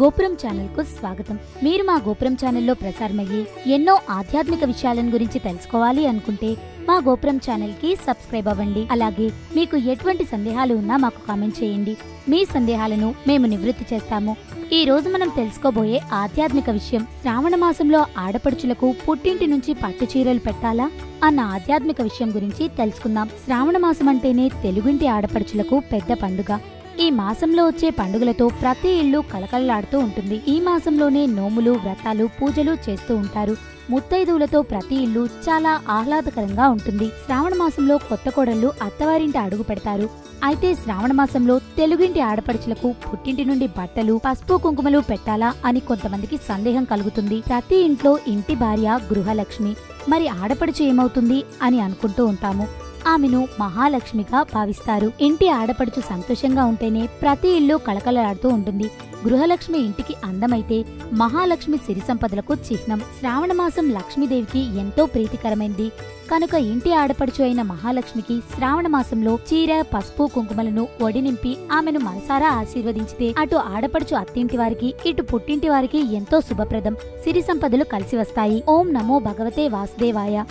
గోపురం ఛానల్కు స్వాగతం. మీరు మా గోపురం ఛానల్లో ప్రసారమయ్యే ఎన్నో ఆధ్యాత్మిక విషయాలను గురించి తెలుసుకోవాలి అనుకుంటే మా గోపురం ఛానల్కి సబ్స్క్రైబ్ అవ్వండి. అలాగే మీకు ఎటువంటి సందేహాలు ఉన్నా మాకు కామెంట్ చేయండి. మీ సందేహాలను మేము నివృత్తి చేస్తాము. ఈ రోజు మనం తెలుసుకోబోయే ఆధ్యాత్మిక విషయం శ్రావణ మాసంలో ఆడపడుచులకు పుట్టింటి నుంచి పట్టు చీరలు పెట్టాలా? అన్న ఆధ్యాత్మిక విషయం గురించి తెలుసుకుందాం. శ్రావణ మాసం అంటేనే తెలుగింటి ఆడపడుచులకు పెద్ద పండుగ. ఈ మాసంలో వచ్చే పండుగలతో ప్రతి ఇల్లు కలకలలాడుతూ ఉంటుంది. ఈ మాసంలోనే నోములు వ్రతాలు పూజలు చేస్తూ ఉంటారు. ముత్తైదువులతో ప్రతి ఇల్లు చాలా ఆహ్లాదకరంగా ఉంటుంది. శ్రావణ మాసంలో కొత్త కోడళ్ళు అత్తవారింటి అడుగు పెడతారు. అయితే శ్రావణ మాసంలో తెలుగింటి ఆడపడుచులకు పుట్టింటి నుండి బట్టలు పసుపు కుంకుమలు పెట్టాలా అని కొంతమందికి సందేహం కలుగుతుంది. ప్రతి ఇంట్లో ఇంటి భార్య గృహలక్ష్మి. మరి ఆడపడుచు ఏమవుతుంది అని అనుకుంటూ ఉంటాము. ఆమెను మహాలక్ష్మిగా భావిస్తారు. ఇంటి ఆడపడుచు సంతోషంగా ఉంటేనే ప్రతి ఇల్లు కళకళలాడుతూ ఉంటుంది. గృహలక్ష్మి ఇంటికి అందమైతే మహాలక్ష్మి సిరి సంపదలకు చిహ్నం. శ్రావణమాసం లక్ష్మీదేవికి ఎంతో ప్రీతికరమైంది. కనుక ఇంటి ఆడపడుచు అయిన మహాలక్ష్మికి శ్రావణమాసంలో చీర పసుపు కుంకుమలను ఒడినింపి ఆమెను మనసారా ఆశీర్వదించితే అటు ఆడపడుచు అత్తింటి వారికి ఇటు పుట్టింటి వారికి ఎంతో శుభప్రదం. సిరి సంపదలు కలిసి వస్తాయి. ఓం నమో భగవతే వాసుదేవాయ.